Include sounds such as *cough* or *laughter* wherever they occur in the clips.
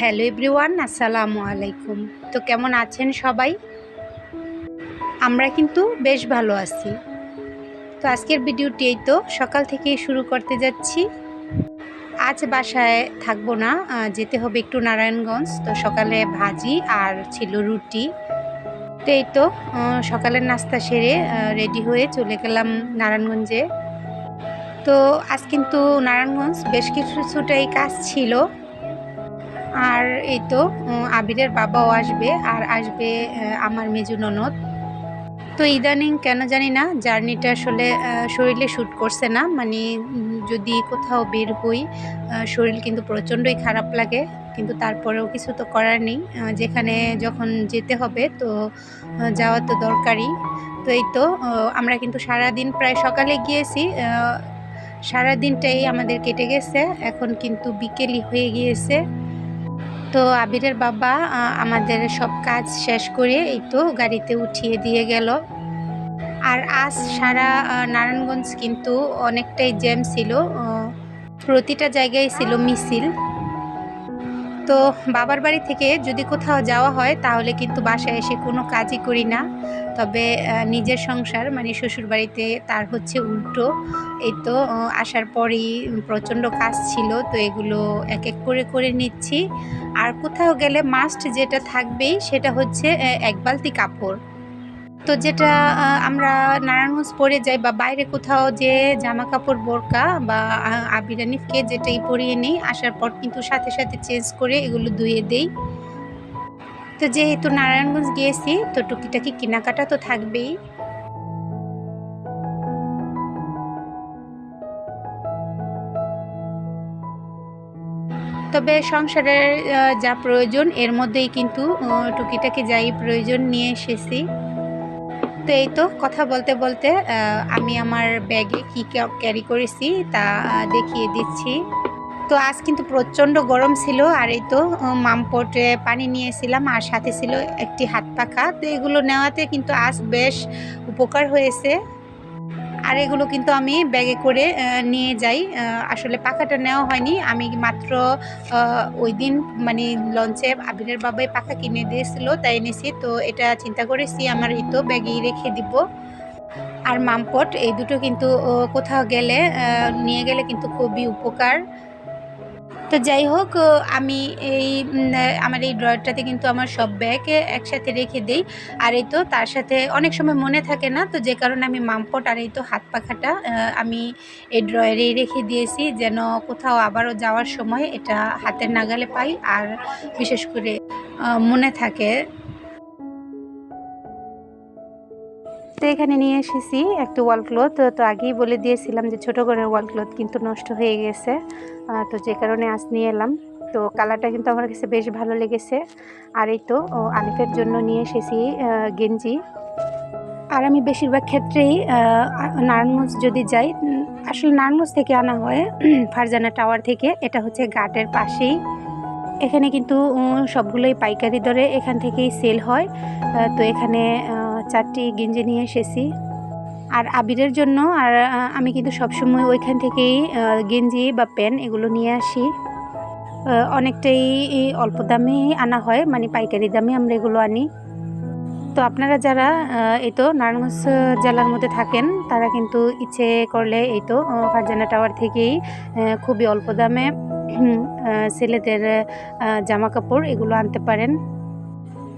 Hello everyone, আসসালামু আলাইকুম। তো কেমন আছেন সবাই? আমরা কিন্তু বেশ ভালো আছি। তো আজকের ভিডিওটি এই তো, সকাল থেকে শুরু করতে যাচ্ছি। আজ বাসায় থাকব না যেতে হবে একটু নারায়ণগঞ্জ। তো সকালে ভাজি আর ছিল রুটি। তো এই তো সকালের নাস্তা সেরে রেডি হয়ে চলে গেলাম নারায়ণগঞ্জে। তো আজ কিন্তু নারায়ণগঞ্জ বেশ কিছু কিছুটাই কাজ ছিল। আর এই তো আবিরের বাবাও আসবে আর আসবে আমার মেজু ননদ। তো ইদানিং কেন জানি না জার্নিটা আসলে শরীরে শ্যুট করছে না। মানে যদি কোথাও বের হই শরীর কিন্তু প্রচণ্ডই খারাপ লাগে। কিন্তু তারপরেও কিছু তো করার নেই। যেখানে যখন যেতে হবে তো যাওয়া তো দরকারই। তো এই তো আমরা কিন্তু সারাদিন প্রায় সকালে গিয়েছি। আহ, সারা দিনটাই আমাদের কেটে গেছে। এখন কিন্তু বিকেলই হয়ে গিয়েছে। তো আবিরের বাবা আমাদের সব কাজ শেষ করে এই তো গাড়িতে উঠিয়ে দিয়ে গেল। আর আজ সারা নারায়ণগঞ্জ কিন্তু অনেকটাই জ্যাম ছিল প্রতিটা জায়গায় ছিল মিছিল। তো বাবার বাড়ি থেকে যদি কোথাও যাওয়া হয়, তাহলে কিন্তু বাসায় এসে কোনো কাজই করি না। তবে নিজের সংসার মানে শ্বশুর বাড়িতে তার হচ্ছে উল্টো। এই তো আসার পরই প্রচণ্ড কাজ ছিল, তো এগুলো এক এক করে করে নিচ্ছি। আর কোথাও গেলে মাস্ট যেটা থাকবেই, সেটা হচ্ছে এক বালতি কাপড়। তো যেটা আমরা নারায়ণগঞ্জ পরে যাই বা বাইরে কোথাও যে জামা কাপড় বোরকা বা আবিরানিফকে যেটাই পরিয়ে নিই, আসার পর কিন্তু সাথে সাথে চেঞ্জ করে এগুলো ধুয়ে দেই। তো যেহেতু নারায়ণগঞ্জ গিয়েছি, তো টুকিটাকি কেনাকাটা তো থাকবেই। তবে সংসারের যা প্রয়োজন, এর মধ্যেই কিন্তু টুকিটাকি যাই প্রয়োজন নিয়ে এসেছি। তো এই তো কথা বলতে বলতে আমি আমার ব্যাগে কী ক্যারি করেছি তা দেখিয়ে দিচ্ছি। তো আজ কিন্তু প্রচণ্ড গরম ছিল আর এই তো মামপটে পানি নিয়েছিলাম আর সাথে ছিল একটি হাত পাখা তো এগুলো নেওয়াতে কিন্তু আজ বেশ উপকার হয়েছে। আর এগুলো কিন্তু আমি ব্যাগে করে নিয়ে যাই। আসলে পাখাটা নেওয়া হয়নি। আমি মাত্র ওই দিন মানে লঞ্চে আবিরের বাবাই পাখা কিনে দিয়েছিল, তাই এনেছি। তো এটা চিন্তা করেছি, আমার এই তো ব্যাগেই রেখে দিব। আর মামপট, এই দুটো কিন্তু কোথাও গেলে নিয়ে গেলে কিন্তু খুবই উপকার। তো যাই হোক আমি এই আমার এই ড্রয়ারটাতে কিন্তু আমার সব ব্যাগ একসাথে রেখে দেই। আর এই তো তার সাথে অনেক সময় মনে থাকে না, তো যে কারণে আমি মামপট আর এই তো হাত পাখাটা আমি এই ড্রয়ারেই রেখে দিয়েছি যেন কোথাও আবারও যাওয়ার সময় এটা হাতের নাগালে পাই। আর বিশেষ করে মনে থাকে তো এখানে নিয়ে এসেছি একটা ওয়াল ক্লথ। তো আগেই বলে দিয়েছিলাম যে ছোট করে ওয়াল ক্লথ কিন্তু নষ্ট হয়ে গেছে। তো যে কারণে আজ নিয়ে এলাম। তো কালারটা কিন্তু আমার কাছে বেশ ভালো লেগেছে। আর এই তো আলিফের জন্য নিয়ে এসেছি গেঞ্জি। আর আমি বেশিরভাগ ক্ষেত্রেই নারায়ণগঞ্জ যদি যাই আসলে নারায়ণগঞ্জ থেকে আনা হয়, *clears throat* ফারজানা টাওয়ার থেকে। এটা হচ্ছে ঘাটের পাশেই। এখানে কিন্তু সবগুলোই পাইকারি দরে এখান থেকেই সেল হয়। তো এখানে চারটি গেঞ্জি নিয়ে এসেছি। আর আবিরের জন্য আর আমি কিন্তু সবসময় ওইখান থেকেই গেঞ্জি বা প্যান্ট এগুলো নিয়ে আসি। অনেকটাই অল্প দামে আনা হয় মানে পাইকারি দামে আমরা এগুলো আনি। তো আপনারা যারা এই তো নারায়ণগঞ্জ জেলার মধ্যে থাকেন, তারা কিন্তু ইচ্ছে করলে এই তো ফারজানা টাওয়ার থেকেই খুবই অল্প দামে ছেলেদের জামা কাপড় এগুলো আনতে পারেন।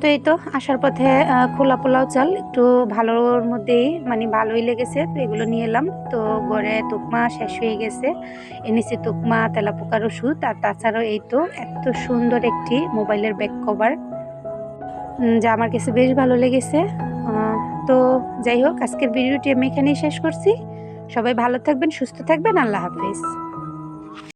তো এই তো আসার পথে খোলা পোলাও চাল একটু ভালোর মধ্যেই মানে ভালোই লেগেছে, তো এগুলো নিয়ে এলাম। তো ঘরে তুকমা শেষ হয়ে গেছে। এনেছি তুকমা, তেলাপোকার ওষুধ, আর তাছাড়াও এই তো এত সুন্দর একটি মোবাইলের ব্যাক কভার যা আমার কাছে বেশ ভালো লেগেছে। তো যাই হোক, আজকের ভিডিওটি আমি এখানেই শেষ করছি। সবাই ভালো থাকবেন, সুস্থ থাকবেন, আল্লাহ হাফিজ।